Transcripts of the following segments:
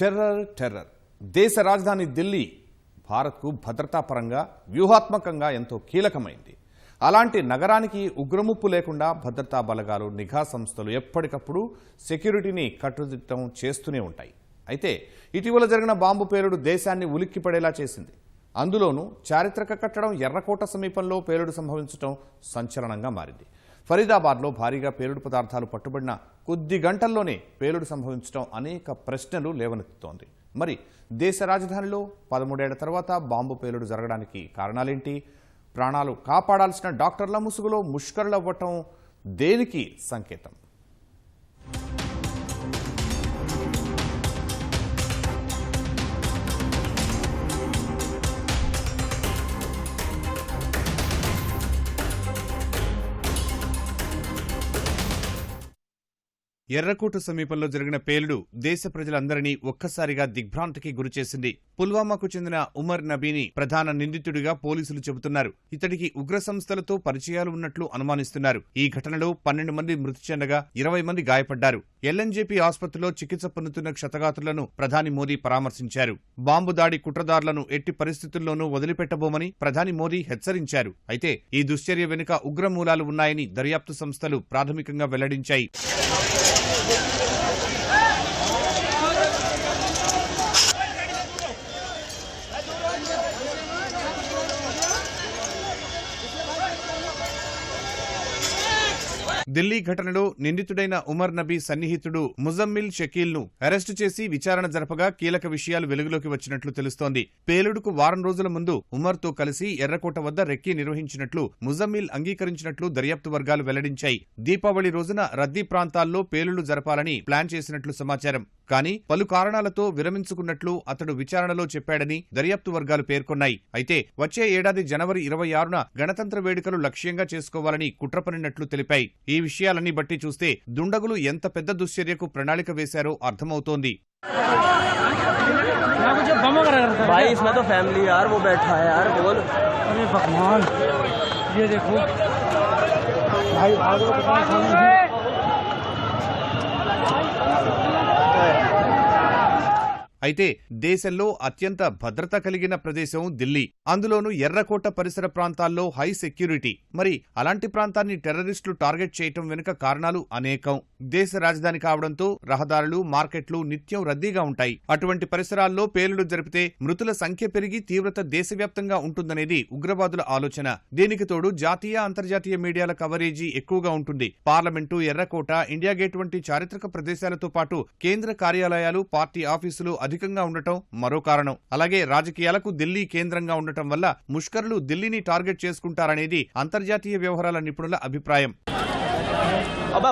Terror terror. దేశ రాజధాని ఢిల్లీ భారత్కు భద్రతాపరంగా వ్యూహాత్మకంగా ఎంతో కీలకమైంది. అలాంటి నగరానికి ఉగ్రముప్పు లేకుండా భద్రతా బలగాలు నిఘా సంస్థలు ఎప్పటికప్పుడు సెక్యూరిటీని కట్టుదిట్టం చేస్తూనే ఉంటాయి. అయితే ఇటీవల జరిగిన బాంబు పేలుడు దేశాన్ని ఉలిక్కిపడేలా చేసింది. అందులోనూ చారిత్రక కట్టడం ఎర్రకోట సమీపంలో పేలుడు సంభవించడం సంచలనంగా మారింది. ఫరీదాబాద్లో భారీగా పేలుడు పదార్థాలు పట్టుబడిన కొద్ది గంటల్లోనే పేలుడు సంభవించడం అనేక ప్రశ్నలు లేవనెత్తుతోంది. మరి దేశ రాజధానిలో పదమూడేళ్ళ తర్వాత బాంబు పేలుడు జరగడానికి కారణాలేంటి? ప్రాణాలు కాపాడాల్సిన డాక్టర్ల ముసుగులో ముష్కరులవ్వటం దేనికి సంకేతం? ఎర్రకోట సమీపంలో జరిగిన పేలుడు దేశ ప్రజలందరినీ ఒక్కసారిగా దిగ్భ్రాంతికి గురిచేసింది పుల్వామాకు చెందిన ఉమర్ నబీని ప్రధాన నిందితుడిగా పోలీసులు చెబుతున్నారు. ఇతడికి ఉగ్ర సంస్థలతో పరిచయాలు ఉన్నట్లు అనుమానిస్తున్నారు. ఈ ఘటనలో పన్నెండు మంది మృతి చెందగా ఇరవై మంది గాయపడ్డారు. ఎల్ఎన్జేపీ ఆసుపత్రిలో చికిత్స పొందుతున్న క్షతగాతులను ప్రధాని మోదీ పరామర్శించారు. బాంబు దాడి కుట్రదారులను ఎట్టి పరిస్థితుల్లోనూ వదిలిపెట్టబోమని ప్రధాని మోదీ హెచ్చరించారు. అయితే ఈ దుశ్చర్య వెనుక ఉగ్ర మూలాలు ఉన్నాయని దర్యాప్తు సంస్థలు ప్రాథమికంగా వెల్లడించాయి. ఢిల్లీ ఘటనలో నిందితుడైన ఉమర్ నబీ సన్నిహితుడు ముజమ్మిల్ షకీల్ను అరెస్టు చేసి విచారణ జరపగా కీలక విషయాలు వెలుగులోకి వచ్చినట్లు తెలుస్తోంది. పేలుడుకు వారం రోజుల ముందు ఉమర్తో కలిసి ఎర్రకోట వద్ద రెక్కీ నిర్వహించినట్లు ముజమ్మిల్ అంగీకరించినట్లు దర్యాప్తు వర్గాలు వెల్లడించాయి. దీపావళి రోజున రద్దీ ప్రాంతాల్లో పేలుళ్ళు జరపాలని ప్లాన్ చేసినట్లు సమాచారం. కానీ పలు కారణాలతో విరమించుకున్నట్లు అతడు విచారణలో చెప్పాడని దర్యాప్తు వర్గాలు పేర్కొన్నాయి అయితే వచ్చే ఏడాది జనవరి ఇరవై ఆరున గణతంత్ర వేడుకలు లక్ష్యంగా చేసుకోవాలని కుట్రపనినట్లు తెలిపాయి ఈ విషయాలన్నీ బట్టి చూస్తే దుండగులు ఎంత పెద్ద దుశ్చర్యకు ప్రణాళిక వేశారో అర్థమవుతోంది भाई इसमें అయితే దేశంలో అత్యంత భద్రత కలిగిన ప్రదేశం ఢిల్లీ. అందులోనూ ఎర్రకోట పరిసర ప్రాంతాల్లో హై సెక్యూరిటీ. మరి అలాంటి ప్రాంతాన్ని టెర్రరిస్టులు టార్గెట్ చేయటం వెనుక కారణాలు అనేకం. దేశ రాజధాని కావడంతో రహదారులు మార్కెట్లు నిత్యం రద్దీగా ఉంటాయి. అటువంటి పరిసరాల్లో పేలుడు జరిపితే మృతుల సంఖ్య పెరిగి తీవ్రత దేశవ్యాప్తంగా ఉంటుందనేది ఉగ్రవాదుల ఆలోచన. దీనికి తోడు జాతీయ అంతర్జాతీయ మీడియాల కవరేజీ ఎక్కువగా ఉంటుంది. పార్లమెంటు ఎర్రకోట ఇండియా గేట్ వంటి చారిత్రక ప్రదేశాలతో పాటు కేంద్ర కార్యాలయాలు పార్టీ ఆఫీసులు అధికంగా ఉండటం మరో కారణం. అలాగే రాజకీయాలకు ఢిల్లీ కేంద్రంగా ఉండటం వల్ల ముష్కర్లు ఢిల్లీని టార్గెట్ చేసుకుంటారనేది అంతర్జాతీయ వ్యవహారాల నిపుణుల అభిప్రాయం. అబ్బా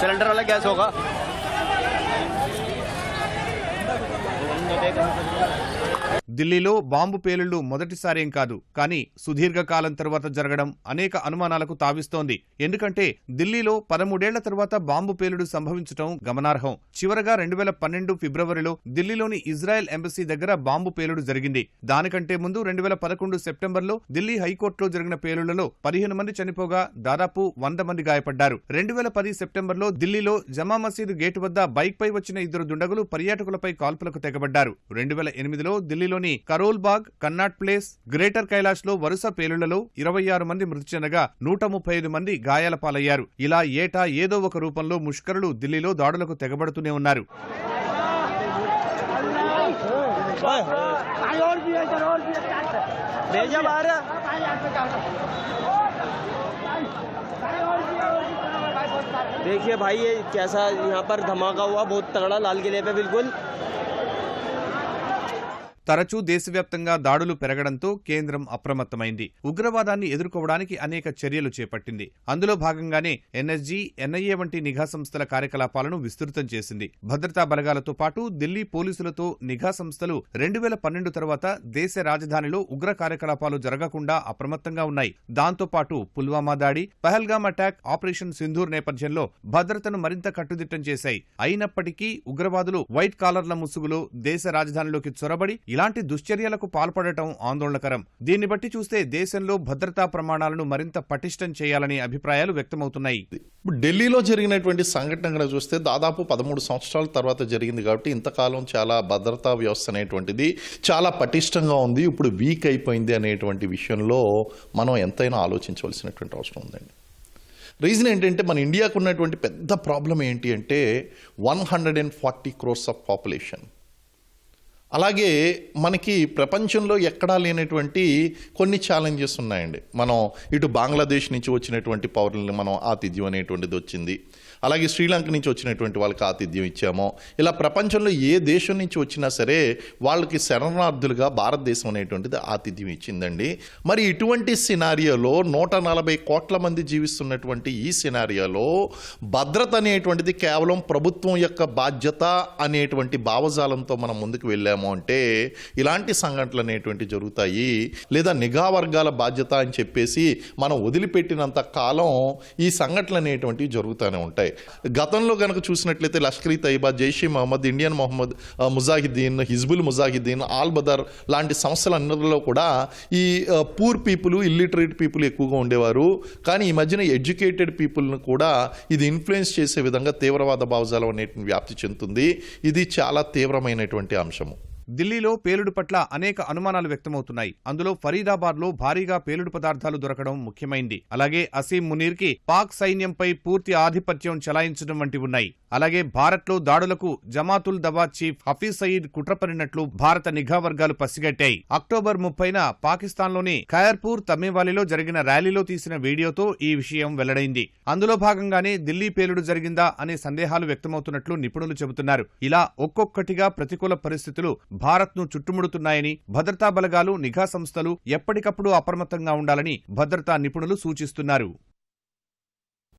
సిలిండర్ వల్ల గ్యాస్ ఢిల్లీలో బాంబు పేలుళ్ళు మొదటిసారేం కాదు. కానీ సుదీర్ఘకాలం తర్వాత జరగడం అనేక అనుమానాలకు తావిస్తోంది. ఎందుకంటే ఢిల్లీలో పదమూడేళ్ళ తర్వాత బాంబు పేలుడు సంభవించడం గమనార్హం. చివరగా రెండు వేల పన్నెండు ఫిబ్రవరిలో ఢిల్లీలోని ఇజ్రాయెల్ ఎంబసీ దగ్గర బాంబు పేలుడు జరిగింది. దానికంటే ముందు రెండు వేల పదకొండు సెప్టెంబర్లో ఢిల్లీ హైకోర్టులో జరిగిన పేలుళ్ళలో పదిహేను మంది చనిపోగా దాదాపు వంద మంది గాయపడ్డారు. రెండు వేల పది సెప్టెంబర్లో ఢిల్లీలో జమా మసీదు గేటు వద్ద బైక్ పై వచ్చిన ఇద్దరు దుండగులు పర్యాటకులపై కాల్పులకు తెగబడ్డారు. రెండు వేల ఎనిమిదిలో ఢిల్లీలో కరోల్ బాగ్ కన్నాట్ ప్లేస్ గ్రేటర్ కైలాష్ లో వరుస పేలుళ్లలో ఇరవై ఆరు మంది మృతి చెందగా నూట ముప్పై ఐదు మంది గాయాల పాలయ్యారు ఇలా ఏటా ఏదో ఒక రూపంలో ముష్కరులు ఢిల్లీలో దాడులకు తెగబడుతూనే ఉన్నారు भाई और भी है इधर और भी है भेजा बाहर देखिए भाई ये कैसा यहाँ पर धमाका हुआ बहुत तगड़ा लाल किले पे बिल्कुल తరచూ దేశవ్యాప్తంగా దాడులు పెరగడంతో కేంద్రం అప్రమత్తమైంది. ఉగ్రవాదాన్ని ఎదుర్కోవడానికి అనేక చర్యలు చేపట్టింది. అందులో భాగంగానే ఎన్ఎస్జీ ఎన్ఐఏ వంటి నిఘా సంస్థల కార్యకలాపాలను విస్తృతం చేసింది. భద్రతా బలగాలతో పాటు ఢిల్లీ పోలీసులతో నిఘా సంస్థలు రెండు వేల పన్నెండు తర్వాత దేశ రాజధానిలో ఉగ్ర కార్యకలాపాలు జరగకుండా అప్రమత్తంగా ఉన్నాయి. దాంతో పాటు పుల్వామా దాడి పహల్గామ్ అటాక్ ఆపరేషన్ సింధూర్ నేపథ్యంలో భద్రతను మరింత కట్టుదిట్టం చేశాయి. అయినప్పటికీ ఉగ్రవాదులు వైట్ కాలర్ల ముసుగులో దేశ రాజధానిలోకి చొరబడి ఇలాంటి దుశ్చర్యలకు పాల్పడటం ఆందోళనకరం. దీన్ని బట్టి చూస్తే దేశంలో భద్రతా ప్రమాణాలను మరింత పటిష్టం చేయాలనే అభిప్రాయాలు వ్యక్తమవుతున్నాయి. ఢిల్లీలో జరిగినటువంటి సంఘటన కనుక చూస్తే దాదాపు పదమూడు సంవత్సరాల తర్వాత జరిగింది కాబట్టి ఇంతకాలం చాలా భద్రతా వ్యవస్థ అనేటువంటిది చాలా పటిష్టంగా ఉంది. ఇప్పుడు వీక్ అయిపోయింది అనేటువంటి విషయంలో మనం ఎంతైనా ఆలోచించవలసినటువంటి అవసరం ఉందండి. రీజన్ ఏంటంటే మన ఇండియాకు ఉన్నటువంటి పెద్ద ప్రాబ్లం ఏంటి అంటే one hundred and forty crores of population. అలాగే మనకి ప్రపంచంలో ఎక్కడా లేనటువంటి కొన్ని ఛాలెంజెస్ ఉన్నాయండి. మనం ఇటు బంగ్లాదేశ్ నుంచి వచ్చినటువంటి పౌరుల్ని మనం ఆతిథ్యం అనేటువంటిది వచ్చింది. అలాగే శ్రీలంక నుంచి వచ్చినటువంటి వాళ్ళకి ఆతిథ్యం ఇచ్చామో. ఇలా ప్రపంచంలో ఏ దేశం నుంచి వచ్చినా సరే వాళ్ళకి శరణార్థులుగా భారతదేశం అనేటువంటిది ఆతిథ్యం ఇచ్చిందండి. మరి ఇటువంటి సినారియోలో నూట నలభై కోట్ల మంది జీవిస్తున్నటువంటి ఈ సినారియోలో భద్రత అనేటువంటిది కేవలం ప్రభుత్వం యొక్క బాధ్యత అనేటువంటి భావజాలంతో మనం ముందుకు వెళ్ళాము. అంటే ఇలాంటి సంఘటనలు అనేటువంటి జరుగుతాయి. లేదా నిఘా వర్గాల బాధ్యత అని చెప్పేసి మనం వదిలిపెట్టినంత కాలం ఈ సంఘటనలు అనేటువంటివి జరుగుతూనే ఉంటాయి. గతంలో కనుక చూసినట్లయితే లష్కర్ తైబా జైషీ మహమ్మద్ ఇండియన్ మొహమ్మద్ ముజాహిద్దీన్ హిజ్బుల్ ముజాహిద్దీన్ ఆల్ బదర్ లాంటి సంస్థలన్నిటిలో కూడా ఈ పూర్ పీపుల్ ఇల్లిటరేట్ పీపుల్ ఎక్కువగా ఉండేవారు. కానీ ఈ మధ్యన ఎడ్యుకేటెడ్ పీపుల్ను కూడా ఇది ఇన్ఫ్లుయెన్స్ చేసే విధంగా తీవ్రవాద భావజాలం అనేటువంటి వ్యాప్తి చెందుతుంది. ఇది చాలా తీవ్రమైనటువంటి అంశము. ఢిల్లీలో పేలుడు పట్ల అనేక అనుమానాలు వ్యక్తమవుతున్నాయి. అందులో ఫరీదాబాద్లో భారీగా పేలుడు పదార్థాలు దొరకడం ముఖ్యమైంది. అలాగే అసీం మునీర్కి పాక్ సైన్యంపై పూర్తి ఆధిపత్యం చలాయించడం వంటివి ఉన్నాయి. అలాగే భారత్లో దాడులకు జమాతుల్ దవా చీఫ్ హఫీజ్ సయీద్ కుట్రపడినట్లు భారత నిఘా వర్గాలు పసిగట్టాయి. అక్టోబర్ ముప్పైన పాకిస్తాన్లోని ఖయర్పూర్ తమేవాలిలో జరిగిన ర్యాలీలో తీసిన వీడియోతో ఈ విషయం వెల్లడైంది. అందులో భాగంగానే ఢిల్లీ పేలుడు జరిగిందా అనే సందేహాలు వ్యక్తమవుతున్నట్లు నిపుణులు చెబుతున్నారు. ఇలా ఒక్కొక్కటిగా ప్రతికూల పరిస్థితులు భారత్ను చుట్టుముడుతున్నాయని భద్రతా బలగాలు నిఘా సంస్థలు ఎప్పటికప్పుడు అప్రమత్తంగా ఉండాలని భద్రతా నిపుణులు సూచిస్తున్నారు.